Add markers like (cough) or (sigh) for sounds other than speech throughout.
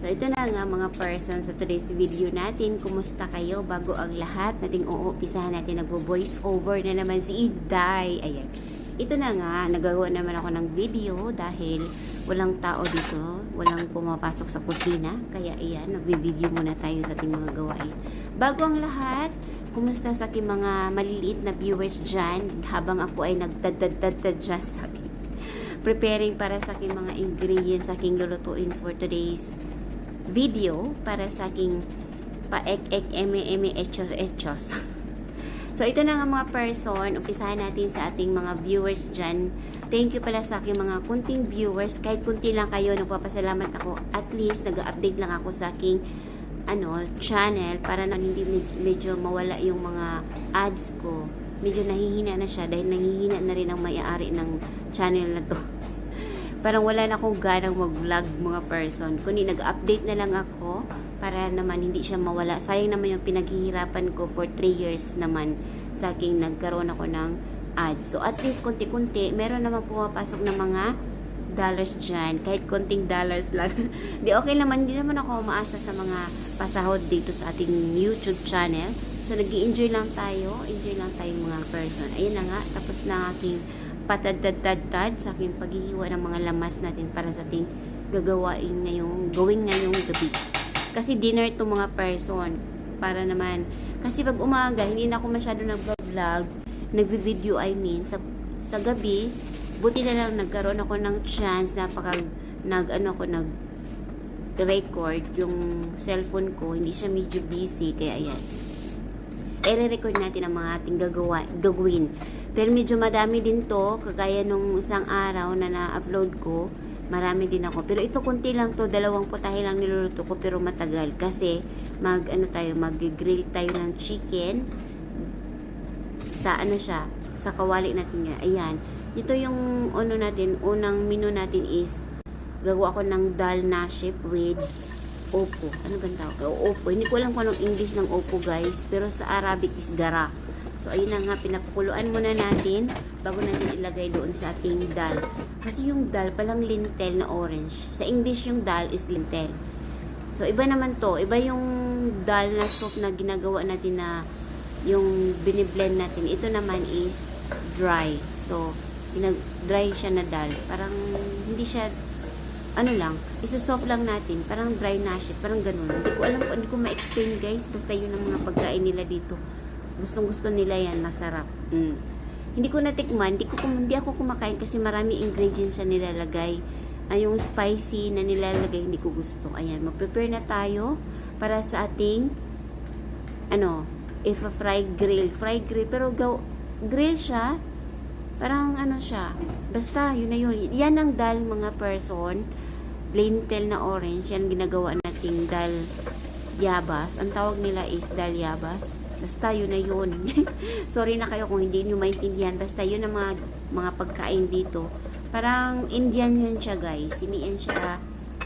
So ito na nga mga person sa today's video natin. Kumusta kayo bago ang lahat? Nating uumpisahan natin nagvo-voice over na naman si Iday. Ayan. Ito na nga, nagagawa naman ako ng video dahil walang tao dito, walang pumapasok sa kusina. Kaya ayan, nagbi-video muna tayo sa ating mga gawain. Bago ang lahat, kumusta sa aking mga maliliit na viewers dyan habang ako ay nagdadadadad dyan sa aking preparing para sa aking mga ingredients aking lulutuin for today's video para sa aking pa-ek-ek eme-eme echos-echos. (laughs) So, ito na nga mga person. Umpisahan natin sa ating mga viewers dyan. Thank you pala sa aking mga kunting viewers. Kahit kunti lang kayo, nagpapasalamat ako. At least, nag-update lang ako sa aking ano, channel para na hindi med- medyo mawala yung mga ads ko. Medyo nahihina na siya dahil nahihina na rin ang may-ari ng channel na to. (laughs) Parang wala na akong ganang mag-vlog mga person. Kundi nag-update na lang ako para naman hindi siya mawala. Sayang naman yung pinaghihirapan ko for 3 years naman sa aking nagkaroon ako ng ads. So at least konti-kunti, meron naman pumapasok na mga dollars dyan. Kahit konting dollars lang. (laughs) Di okay naman, hindi naman ako umaasa sa mga pasahod dito sa ating YouTube channel. So nag enjoy lang tayo. Enjoy lang tayo mga person. Ayun na nga, tapos na aking patadtad-tad sa aking paghihiwa ng mga lamas natin para sa ating gagawain ngayong, gawin ngayong gabi. Kasi dinner to mga person. Para naman, kasi pag umaga, hindi na ako masyado nag-vlog, nagvi-video I mean, sa, sa gabi, buti na lang nagkaroon ako ng chance na pag nag, ano ko, nag record yung cellphone ko, hindi siya medyo busy, kaya ayan. I-record natin ang mga ating gagawa, gagawin. Pero medyo madami din to, kagaya nung isang araw na na-upload ko, marami din ako. Pero ito kunti lang to, dalawang putahe lang niluluto ko, pero matagal. Kasi, mag, ano tayo, mag-grill tayo ng chicken, sa ano siya, sa kawali natin nga. Ayan. Ito yung ano natin, unang menu natin is, gagawa ko ng dal na ship with opo. Ano ba ang tawag? O, Opo. Hindi ko alam kung anong English ng opo guys, pero sa Arabic is gara. So, ayun na nga, pinapakuluan muna natin bago natin ilagay doon sa ating dal. Kasi yung dal, palang lintel na orange. Sa English, yung dal is lintel. So, iba naman to. Iba yung dal na soup na ginagawa natin na yung biniblend natin. Ito naman is dry. So, dry siya na dal. Parang hindi siya ano lang, isa-soft lang natin, parang dry na siya, parang ganun. Hindi ko alam, hindi ko ma-explain guys, basta yun ang mga pagkain nila dito. Gustong gusto nila yan, masarap. Mm. Hindi ko natikman, hindi, ko, hindi ako kumakain kasi marami ingredients siya nilalagay. Ay, yung spicy na nilalagay, hindi ko gusto. Ayan, mag-prepare na tayo para sa ating, ano, if a fried grill. Fried grill, pero gaw, grill siya, parang ano siya, basta yun na yun. Yan ang dal mga person, lentil na orange, yan ginagawa nating dal yabas. Ang tawag nila is dal yabas. Basta yun na yun. (laughs) Sorry na kayo kung hindi nyo maintindihan. Basta yun ang mga, mga pagkain dito. Parang Indian yan siya guys. Hindi yan siya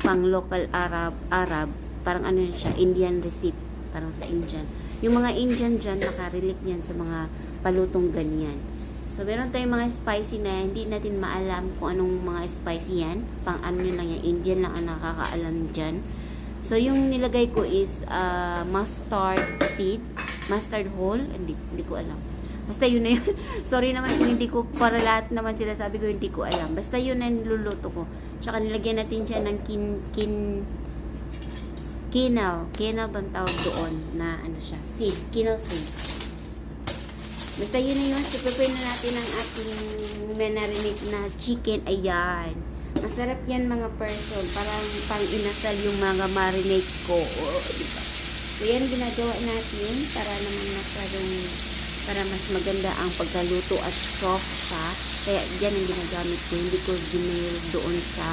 pang local Arab, Arab. Parang ano yan siya, Indian recipe. Parang sa Indian. Yung mga Indian dyan, nakarelate yan sa mga palutong ganyan. So, meron tayong mga spicy na hindi natin maalam kung anong mga spicy yan. Pang ano yun lang yan, Indian lang ang nakakaalam dyan. So, yung nilagay ko is uh, mustard seed, mustard whole, hindi, hindi ko alam. Basta yun na yun. (laughs) Sorry naman kung hindi ko, para lahat naman sila sabi ko, hindi ko alam. Basta yun na niluluto ko. Tsaka nilagyan natin siya ng kin, kin, kinal. Kinal bang tawag doon na ano siya, seed, kinal seed. Basta yun na yun. So, prepare na natin ang ating menarinig na chicken. Ayan. Masarap yan mga person. Parang pang inasal yung mga marinate ko. Oo, diba? So, yan ginagawa natin para naman masyadong para mas maganda ang pagkaluto at soft siya. Kaya yan ang ginagamit ko. Hindi ko ginail doon sa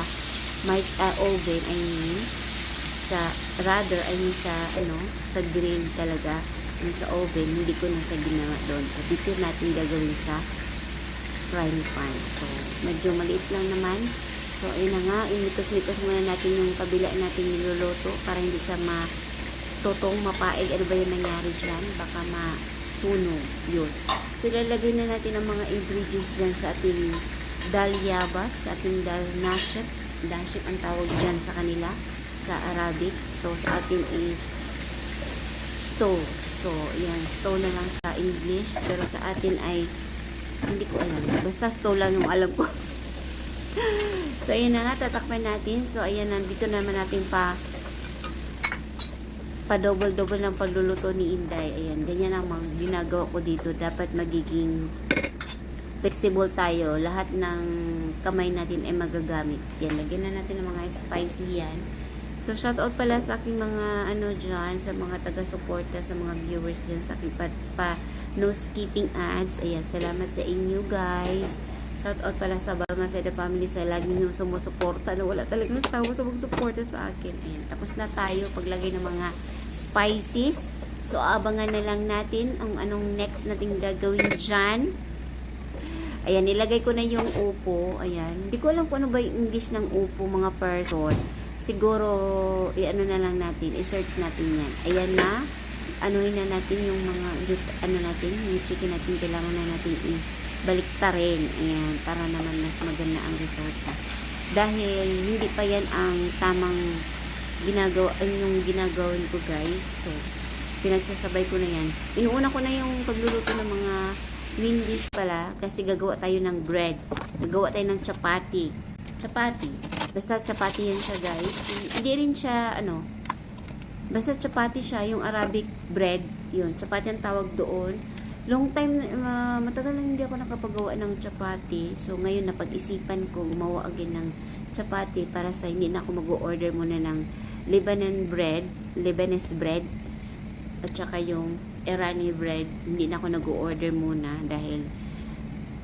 mic uh, oven. I mean, sa rather, I mean sa ano, sa grill talaga yung sa oven, hindi ko na sa ginawa doon. So, dito natin gagawin sa frying pan. So, medyo maliit lang naman. So, ayun na nga, imitos-mitos muna natin yung kabila natin niluluto para hindi siya matutong, mapaig. Ano ba yung nangyari dyan? Baka masunog. Yun. So, ilalagay na natin ang mga ingredients dyan sa ating dal yabas, sa ating dal naship. Naship ang tawag dyan sa kanila. sa Arabic. So, sa atin is stove. So, yan, stove na lang sa English. Pero sa atin ay, hindi ko alam. Basta stove lang yung alam ko. (laughs) so, ayan na nga, tatakpan natin. So, ayan, nandito naman natin pa pa double-double ng pagluluto ni Inday. Ayan, ganyan ang mga ginagawa ko dito. Dapat magiging flexible tayo. Lahat ng kamay natin ay magagamit. Yan, lagyan na natin ng mga spicy yan. So, shout out pala sa aking mga ano dyan, sa mga taga-suporta, sa mga viewers dyan, sa aking pa, pa no skipping ads. Ayan, salamat sa inyo guys. Shout out pala sa Balma the family sa lagi nyo sumusuporta na wala talagang sawa sa magsuporta sa akin. Ayan, tapos na tayo paglagay ng mga spices. So, abangan na lang natin ang anong next nating gagawin dyan. Ayan, nilagay ko na yung upo. Ayan. Hindi ko alam kung ano ba yung English ng upo, mga person. Siguro, i-ano na lang natin, i-search natin yan. Ayan na. Anuhin na natin yung mga, ano natin, yung chicken natin, kailangan na natin ibalik rin. Ayan, para naman mas maganda ang resulta. Dahil, hindi pa yan ang tamang ginagawa, yung ginagawin ko guys. So, pinagsasabay ko na yan. Inuuna ko na yung pagluluto ng mga main dish pala kasi gagawa tayo ng bread. Gagawa tayo ng chapati. Chapati. Basta chapati yan siya guys. Hindi rin siya ano. Basta chapati siya, yung Arabic bread. Yun, chapati ang tawag doon. Long time, uh, matagal na hindi ako nakapagawa ng chapati. So, ngayon napag-isipan ko gumawa again ng chapati para sa hindi na ako mag-order muna ng Lebanon bread, Lebanese bread, at saka yung Irani bread, hindi na ako nag-order muna dahil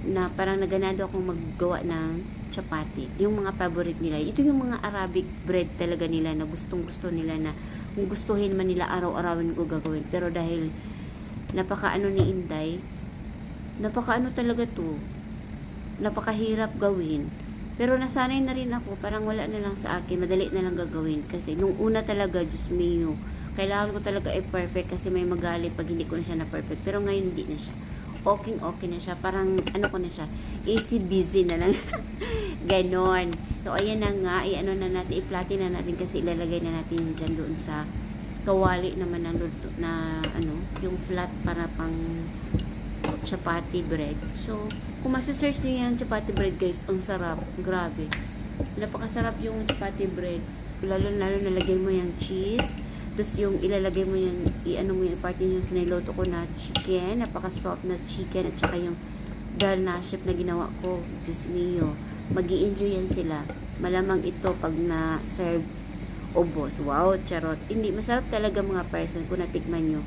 na parang naganado akong maggawa ng chapati. Yung mga favorite nila. Ito yung mga Arabic bread talaga nila na gustong gusto nila na kung gustuhin man nila araw-arawin ko gagawin. Pero dahil napaka ano ni Inday, napaka ano talaga to. Napakahirap gawin. Pero nasanay na rin ako, parang wala na lang sa akin, madali na lang gagawin. Kasi nung una talaga, Diyos mio, kailangan ko talaga ay perfect kasi may magalit pag hindi ko na siya na perfect. Pero ngayon hindi na siya. Okay, okay na siya. Parang ano ko na siya, easy busy na lang. (laughs) Ganon. So, ayan na nga, i-ano na natin, i-platin na natin kasi ilalagay na natin dyan doon sa kawali naman ng luto na ano, yung flat para pang chapati bread. So, kung masisearch niyo yung chapati bread guys, ang sarap. Grabe. Napakasarap yung chapati bread. Lalo lalo nalagyan mo yung cheese. Tapos yung ilalagay mo yung, i-ano mo yung party yung siniloto ko na chicken. Napaka-soft na chicken. At saka yung dal na chef na ginawa ko. Diyos mio. mag enjoy yan sila. Malamang ito pag na-serve ubos. Wow, charot. Hindi, masarap talaga mga person kung natikman nyo.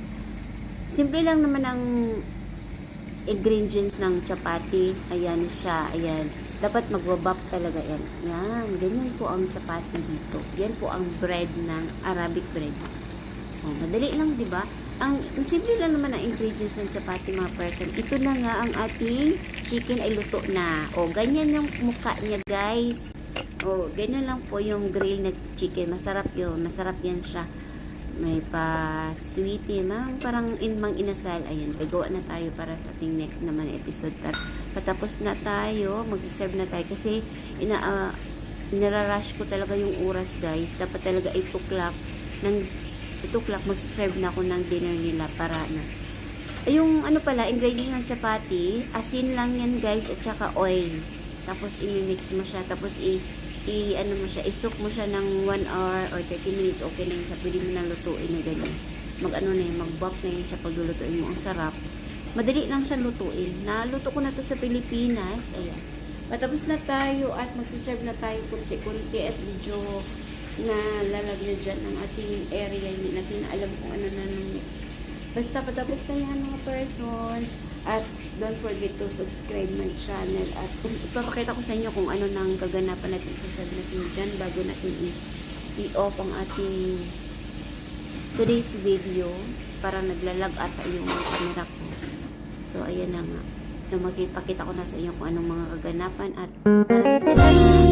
Simple lang naman ang ingredients ng chapati. Ayan siya. Ayan. Dapat magbabap talaga yan. Yan. Ganyan po ang chapati dito. Yan po ang bread ng Arabic bread. Oh, madali lang, di ba? Ang simple lang naman ang ingredients ng chapati mga person. Ito na nga ang ating chicken ay luto na. O, ganyan yung mukha niya, guys. O, ganyan lang po yung grill na chicken. Masarap yun. Masarap yan siya may pa sweetie mang parang in mang inasal. Ayan gagawa na tayo para sa ating next naman episode. Pat patapos na tayo magsiserve na tayo kasi ina uh, nirarush ko talaga yung oras guys. Dapat talaga 8 o'clock ng 8 o'clock magsiserve na ako ng dinner nila para na. Yung ano pala ingredients ng chapati asin lang yan guys at saka oil. Tapos i-mix mo siya tapos i i ano mo siya, isok mo siya ng 1 hour or 30 minutes, okay na yun sa pwede mo nang lutuin na ganyan. Mag ano na yun, mag bop na yun siya pag lulutuin mo. Ang sarap. Madali lang siya lutuin. Naluto ko na to sa Pilipinas. Ayan. Patapos na tayo at magsiserve na tayo kunti-kunti at medyo na lalag na dyan ang ating area. Hindi natin alam kung ano na nung next. Basta patapos na yan mga person. At don't forget to subscribe my channel. At ipapakita ko sa inyo kung ano nang kaganapan natin sa natin dyan bago natin i-off ang ating today's video para naglalag ata yung camera ko. So, ayan na nga. So, makipakita ko na sa inyo kung anong mga kaganapan at maraming salamat